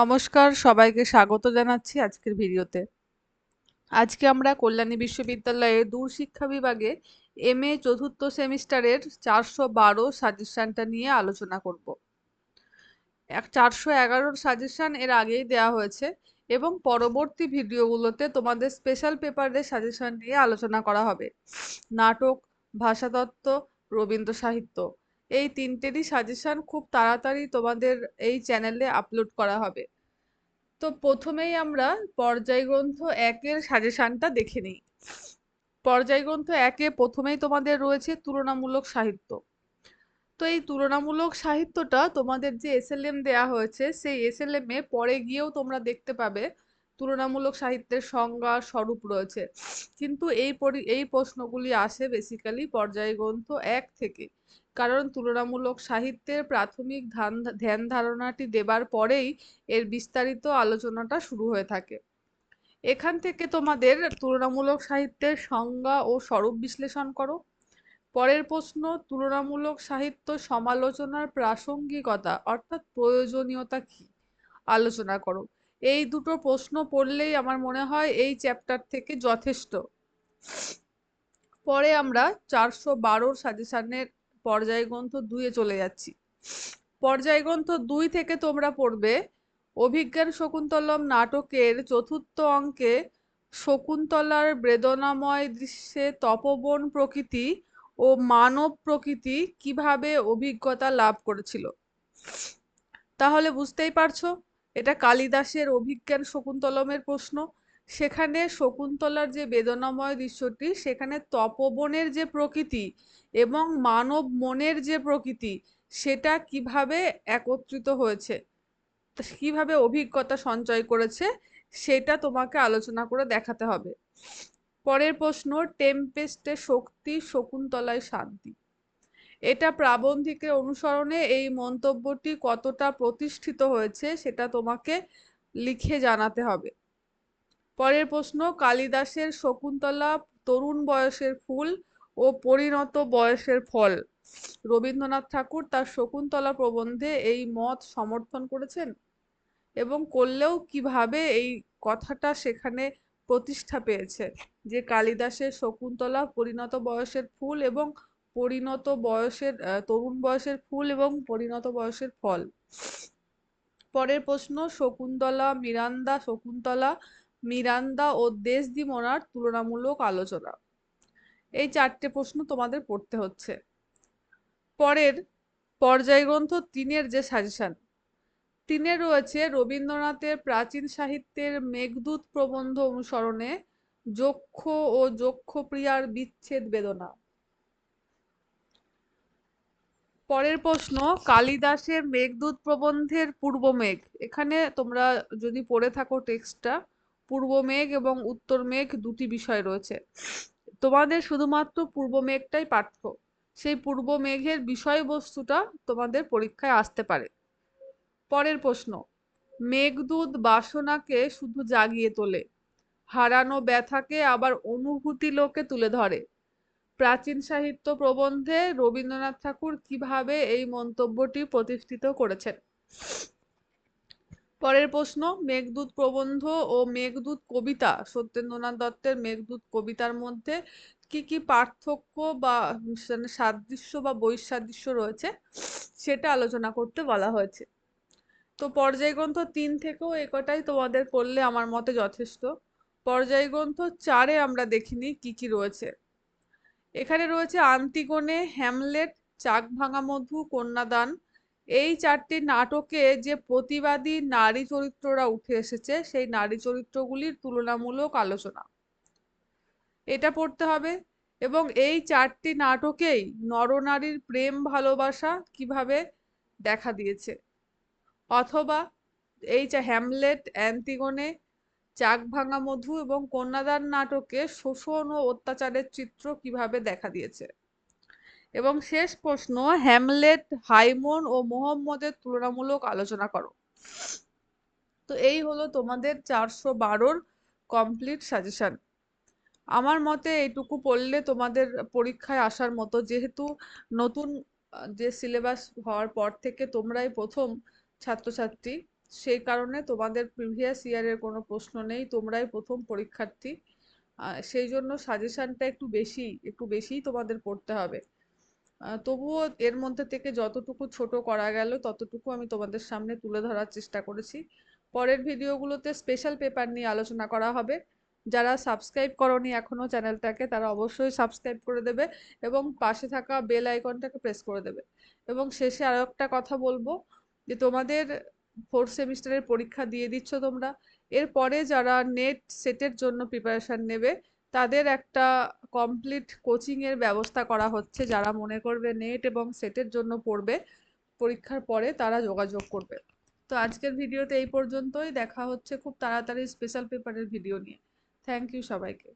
নমস্কার, সবাইকে স্বাগত জানাচ্ছি আজকের ভিডিওতে। আজকে আমরা কল্যাণী বিশ্ববিদ্যালয়ে দূরশিক্ষা বিভাগে এম এ চতুর্থ সেমিস্টারের চারশো বারো সাজেশানটা নিয়ে আলোচনা করব। এক চারশো এগারোর সাজেশান এর আগেই দেওয়া হয়েছে এবং পরবর্তী ভিডিওগুলোতে তোমাদের স্পেশাল পেপারের সাজেশন নিয়ে আলোচনা করা হবে। নাটক, ভাষাতত্ত্ব রবীন্দ্র সাহিত্য এই তিনটেরই সাজেশান খুব তাড়াতাড়ি তোমাদের এই চ্যানেলে আপলোড করা হবে। তো প্রথমেই আমরা পর্যায় গ্রন্থ একের সাজেশানটা দেখে নিই। পর্যায় গ্রন্থ একে প্রথমেই তোমাদের রয়েছে তুলনামূলক সাহিত্য। তো এই তুলনামূলক সাহিত্যটা তোমাদের যে এসএলএম দেয়া হয়েছে, সেই এসএলএম এ পরে গিয়েও তোমরা দেখতে পাবে তুলনামূলক সাহিত্যের সংজ্ঞা স্বরূপ রয়েছে। কিন্তু এই পরি, এই প্রশ্নগুলি আসে বেসিক্যালি পর্যায় গ্রন্থ এক থেকে। কারণ তুলনামূলক সাহিত্যের প্রাথমিক ধ্যান ধারণাটি দেবার পরেই এর বিস্তারিত আলোচনাটা শুরু হয়ে থাকে। এখান থেকে তোমাদের তুলনামূলক সাহিত্যের সংজ্ঞা ও স্বরূপ বিশ্লেষণ করো। পরের প্রশ্ন, তুলনামূলক সাহিত্য সমালোচনার প্রাসঙ্গিকতা অর্থাৎ প্রয়োজনীয়তা কি? আলোচনা করো। এই দুটো প্রশ্ন পড়লেই আমার মনে হয় এই চ্যাপ্টার থেকে যথেষ্ট। পরে আমরা চারশো বারোর সাজেশনের পর্যায় গ্রন্থ দুইয়ে চলে যাচ্ছি। পর্যায় গ্রন্থ দুই থেকে তোমরা পড়বে, অভিজ্ঞান শকুন্তলম নাটকের চতুর্থ অঙ্কে শকুন্তলার বেদনাময় দৃশ্যে তপবন প্রকৃতি ও মানব প্রকৃতি কীভাবে অভিজ্ঞতা লাভ করেছিল। তাহলে বুঝতেই পারছ? এটা কালিদাসের অভিজ্ঞান শকুন্তলমের প্রশ্ন। সেখানে শকুন্তলার যে বেদনাময় দৃশ্যটি, সেখানে তপবনের যে প্রকৃতি এবং মানব মনের যে প্রকৃতি, সেটা কীভাবে একত্রিত হয়েছে, কীভাবে অভিজ্ঞতা সঞ্চয় করেছে, সেটা তোমাকে আলোচনা করে দেখাতে হবে। পরের প্রশ্ন, টেম্পেস্টে শক্তি শকুন্তলায় শান্তি। এটা প্রাবন্ধিকের অনুসরণে এই মন্তব্যটি কতটা প্রতিষ্ঠিত হয়েছে সেটা তোমাকে লিখে জানাতে হবে। পরের প্রশ্ন, কালিদাসের শকুন্তলা তরুণ বয়সের ফুল ও পরিণত বয়সের ফল। রবীন্দ্রনাথ ঠাকুর তার শকুন্তলা প্রবন্ধে এই মত সমর্থন করেছেন এবং করলেও কীভাবে এই কথাটা সেখানে প্রতিষ্ঠা পেয়েছে যে কালিদাসের শকুন্তলা পরিণত বয়সের ফুল এবং পরিণত বয়সের তরুণ বয়সের ফুল এবং পরিণত বয়সের ফল। পরের প্রশ্ন, শকুন্তলা মিরান্দা শকুন্তলা মিরান্দা ও দেশদিমনার তুলনামূলক আলোচনা। এই চারটে প্রশ্ন তোমাদের পড়তে হচ্ছে। পরের পর্যায় গ্রন্থ তিনের যে সাজেশন তিনে রয়েছে রবীন্দ্রনাথের প্রাচীন সাহিত্যের মেঘদূত প্রবন্ধ অনুসরণে যক্ষ ও যক্ষ প্রিয়ার বিচ্ছেদ বেদনা। পরের প্রশ্ন, কালিদাসের মেঘদূত প্রবন্ধের পূর্ব মেঘ। এখানে তোমরা যদি পড়ে থাকো টেক্সটটা, পূর্ব মেঘ এবং উত্তর মেঘ দুটি বিষয় রয়েছে। তোমাদের শুধুমাত্র পূর্ব মেঘটাই পাঠ্য। সেই পূর্ব মেঘের বিষয়বস্তুটা তোমাদের পরীক্ষায় আসতে পারে। পরের প্রশ্ন, মেঘদূত বাসনাকে শুধু জাগিয়ে তোলে, হারানো ব্যথাকে আবার অনুভূতি লোকে তুলে ধরে। প্রাচীন সাহিত্য প্রবন্ধে রবীন্দ্রনাথ ঠাকুর কীভাবে এই মন্তব্যটি প্রতিষ্ঠিত করেছেন? পরের প্রশ্ন, মেঘদূত প্রবন্ধ ও মেঘদূত কবিতা, সত্যেন্দ্রনাথ দত্তের মেঘদূত কবিতার মধ্যে কি কি পার্থক্য বা মানে সাদৃশ্য বা বৈসাদৃশ্য রয়েছে সেটা আলোচনা করতে বলা হয়েছে। তো পর্যায় গ্রন্থ তিন থেকেও একটাই তোমাদের করলে আমার মতে যথেষ্ট। পর্যায় গ্রন্থ চারে আমরা দেখিনি কি কি রয়েছে। এখানে রয়েছে আন্তিগণে হ্যামলেট চাক ভাঙা মধু কন্যাদান। এই চারটি নাটকে যে প্রতিবাদী নারী চরিত্ররা উঠে এসেছে, সেই নারী চরিত্রগুলির তুলনামূলক আলোচনা। এটা পড়তে হবে। এবং এই চারটি নাটকেই নরনারীর প্রেম ভালোবাসা কীভাবে দেখা দিয়েছে? অথবা এই যে হ্যামলেট অ্যান্টিগনে চাক ভাঙা মধু এবং কন্যাদান নাটকে শোষণ ও অত্যাচারের চিত্র কীভাবে দেখা দিয়েছে? এবং শেষ প্রশ্ন, হ্যামলেট, হাইমন ও মোহাম্মদের তুলনামূলক আলোচনা করো। তো এই হলো তোমাদের চারশো বারোর কমপ্লিট সাজেশন আমার মতে এইটুকু পড়লে তোমাদের পরীক্ষায় আসার মতো, যেহেতু নতুন যে সিলেবাস হওয়ার পর থেকে তোমরাই প্রথম ছাত্রছাত্রী সেই কারণে তোমাদের প্রিভিয়াস ইয়ারের কোনো প্রশ্ন নেই, তোমরাই প্রথম পরীক্ষার্থী। সেই জন্য সাজেশানটা একটু বেশি, একটু বেশিই তোমাদের পড়তে হবে। তবুও এর মধ্যে থেকে যতটুকু ছোট করা গেল, ততটুকু আমি তোমাদের সামনে তুলে ধরার চেষ্টা করেছি। পরের ভিডিওগুলোতে স্পেশাল পেপার নিয়ে আলোচনা করা হবে। যারা সাবস্ক্রাইব করনি এখনও চ্যানেলটাকে, তারা অবশ্যই সাবস্ক্রাইব করে দেবে এবং পাশে থাকা বেল আইকনটাকে প্রেস করে দেবে। এবং শেষে আরও একটা কথা বলব যে তোমাদের ফোর্থ সেমিস্টারের পরীক্ষা দিয়ে দিচ্ছ তোমরা। এরপরে যারা নেট সেটের জন্য প্রিপারেশন নেবে, তাদের একটা কমপ্লিট কোচিংয়ের ব্যবস্থা করা হচ্ছে। যারা মনে করবে নেট এবং সেটের জন্য পড়বে, পরীক্ষার পরে তারা যোগাযোগ করবে। তো আজকের ভিডিওতে এই পর্যন্তই। দেখা হচ্ছে খুব তাড়াতাড়ি স্পেশাল পেপারের ভিডিও নিয়ে। থ্যাংক ইউ সবাইকে।